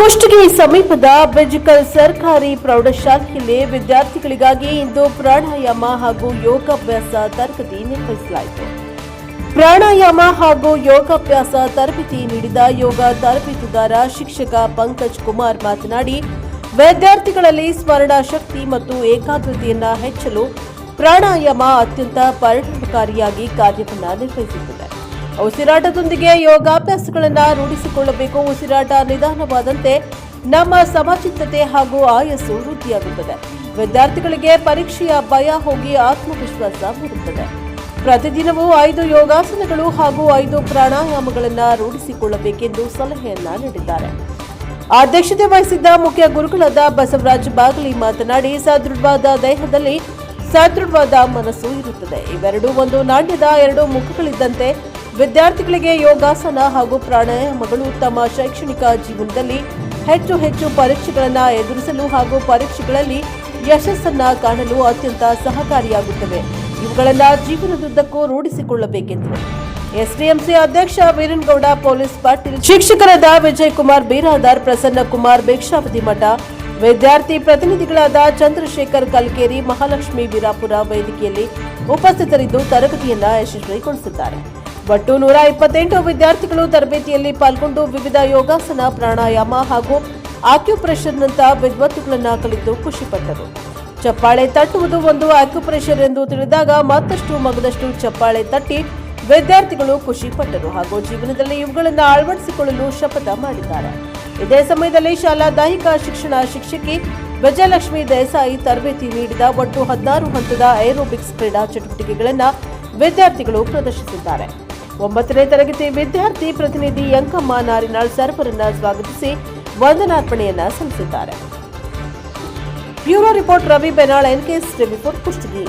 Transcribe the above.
ಕುಷ್ಟಗಿ ಸಮೀಪದ ಬೆಜಿಕಲ್ ಸರ್ಕಾರಿ ಪ್ರೌಢಶಾಲೆಯಲ್ಲಿ ವಿದ್ಯಾರ್ಥಿಗಳಿಗಾಗಿ ಇಂದು ಪ್ರಾಣಾಯಾಮ ಹಾಗೂ ಯೋಗಾಭ್ಯಾಸ ತರಗತಿ ನಿರ್ವಹಿಸಲಾಯಿತು. ಪ್ರಾಣಾಯಾಮ ಹಾಗೂ ಯೋಗಾಭ್ಯಾಸ ತರಬೇತಿ ನೀಡಿದ ಯೋಗ ತರಬೇತುದಾರ ಶಿಕ್ಷಕ ಪಂಕಜ್ ಕುಮಾರ್ ಮಾತನಾಡಿ, ವಿದ್ಯಾರ್ಥಿಗಳಲ್ಲಿ ಸ್ಮರಣ ಶಕ್ತಿ ಮತ್ತು ಏಕಾಗ್ರತೆಯನ್ನು ಹೆಚ್ಚಲು ಪ್ರಾಣಾಯಾಮ ಅತ್ಯಂತ ಪರಿಣಾಮಕಾರಿಯಾಗಿ ಕಾರ್ಯವನ್ನು ನಿರ್ವಹಿಸುತ್ತದೆ. ಉಸಿರಾಟದೊಂದಿಗೆ ಯೋಗಾಭ್ಯಾಸಗಳನ್ನು ರೂಢಿಸಿಕೊಳ್ಳಬೇಕು. ಉಸಿರಾಟ ನಿಧಾನವಾದಂತೆ ನಮ್ಮ ಸಮಚಿತ್ತತೆ ಹಾಗೂ ಆಯಸ್ಸು ವೃದ್ಧಿಯಾಗುತ್ತದೆ. ವಿದ್ಯಾರ್ಥಿಗಳಿಗೆ ಪರೀಕ್ಷೆಯ ಭಯ ಹೋಗಿ ಆತ್ಮವಿಶ್ವಾಸ ಮೂಡುತ್ತದೆ. ಪ್ರತಿದಿನವೂ ಐದು ಯೋಗಾಸನಗಳು ಹಾಗೂ ಐದು ಪ್ರಾಣಾಯಾಮಗಳನ್ನು ರೂಢಿಸಿಕೊಳ್ಳಬೇಕೆಂದು ಸಲಹೆಯನ್ನ ನೀಡಿದ್ದಾರೆ. ಅಧ್ಯಕ್ಷತೆ ವಹಿಸಿದ್ದ ಮುಖ್ಯ ಗುರುಗಳಾದ ಬಸವರಾಜ್ ಬಾಗಲಿ ಮಾತನಾಡಿ, ಸದೃಢವಾದ ದೇಹದಲ್ಲಿ ಸದೃಢವಾದ ಮನಸ್ಸು ಇರುತ್ತದೆ. ಇವೆರಡೂ ಒಂದು ನಾಣ್ಯದ ಎರಡು ಮುಖಗಳಿದ್ದಂತೆ ವಿದ್ಯಾರ್ಥಿಗಳಿಗೆ ಯೋಗಾಸನ ಹಾಗೂ ಪ್ರಾಣಾಯಾಮಗಳು ತಮ್ಮ ಶೈಕ್ಷಣಿಕ ಜೀವನದಲ್ಲಿ ಹೆಚ್ಚು ಹೆಚ್ಚು ಪರೀಕ್ಷೆಗಳನ್ನು ಎದುರಿಸಲು ಹಾಗೂ ಪರೀಕ್ಷೆಗಳಲ್ಲಿ ಯಶಸ್ಸನ್ನ ಕಾಣಲು ಅತ್ಯಂತ ಸಹಕಾರಿಯಾಗುತ್ತವೆ. ಇವುಗಳನ್ನು ಜೀವನದುದ್ದಕ್ಕೂ ರೂಢಿಸಿಕೊಳ್ಳಬೇಕೆಂದರು. ಎಸ್ಡಿಎಂಸಿ ಅಧ್ಯಕ್ಷ ವೀರನ್ಗೌಡ ಪೊಲೀಸ್ ಪಾಟೀಲ್, ಶಿಕ್ಷಕರಾದ ವಿಜಯ್ ಕುಮಾರ್ ಬೀರಾದಾರ್ ಪ್ರಸನ್ನ ಕುಮಾರ್ ಭಿಕ್ಷಾವತಿ ಮಠ, ವಿದ್ಯಾರ್ಥಿ ಪ್ರತಿನಿಧಿಗಳಾದ ಚಂದ್ರಶೇಖರ್ ಕಲ್ಕೇರಿ, ಮಹಾಲಕ್ಷ್ಮಿ ವೀರಾಪುರ ವೇದಿಕೆಯಲ್ಲಿ ಉಪಸ್ಥಿತರಿದ್ದು ತರಗತಿಯನ್ನ ಯಶಸ್ವಿಗೊಳಿಸಿದ್ದಾರೆ. ಒಟ್ಟು ನೂರ ಇಪ್ಪತ್ತೆಂಟು ವಿದ್ಯಾರ್ಥಿಗಳು ತರಬೇತಿಯಲ್ಲಿ ಪಾಲ್ಗೊಂಡು ವಿವಿಧ ಯೋಗಾಸನ, ಪ್ರಾಣಾಯಾಮ ಹಾಗೂ ಆಕ್ಯುಪ್ರೆಷರ್ನಂತಹ ವಿದ್ವತ್ತುಗಳನ್ನು ಕಲಿತು ಖುಷಿಪಟ್ಟರು ಚಪ್ಪಾಳೆ ತಟ್ಟುವುದು ಒಂದು ಆಕ್ಯುಪ್ರೆಷರ್ ಎಂದು ತಿಳಿದಾಗ ಮತ್ತಷ್ಟು ಮಗದಷ್ಟು ಚಪ್ಪಾಳೆ ತಟ್ಟಿ ವಿದ್ಯಾರ್ಥಿಗಳು ಖುಷಿಪಟ್ಟರು ಹಾಗೂ ಜೀವನದಲ್ಲಿ ಇವುಗಳನ್ನು ಅಳವಡಿಸಿಕೊಳ್ಳಲು ಶಪಥ ಮಾಡಿದ್ದಾರೆ. ಇದೇ ಸಮಯದಲ್ಲಿ ಶಾಲಾ ದೈಹಿಕ ಶಿಕ್ಷಣ ಶಿಕ್ಷಕಿ ವಿಜಯಲಕ್ಷ್ಮಿ ದೇಸಾಯಿ ತರಬೇತಿ ನೀಡಿದ ಒಟ್ಟು ಹದಿನಾರು ಹಂತದ ಏರೋಬಿಕ್ಸ್ ಕ್ರೀಡಾ ಚಟುವಟಿಕೆಗಳನ್ನು ವಿದ್ಯಾರ್ಥಿಗಳು ಪ್ರದರ್ಶಿಸಿದ್ದಾರೆ. ಒಂಬತ್ತನೇ ತರಗತಿ ವಿದ್ಯಾರ್ಥಿ ಪ್ರತಿನಿಧಿ ಯಂಕಮ್ಮ ನಾರಿನಾಳ್ ಸರ್ವರನ್ನ ಸ್ವಾಗತಿಸಿ ವಂದನಾರ್ಪಣೆಯನ್ನ ಸಲ್ಲಿಸಿದ್ದಾರೆ. Bureau report Ravi Benal, NKS TV for Kushtagi.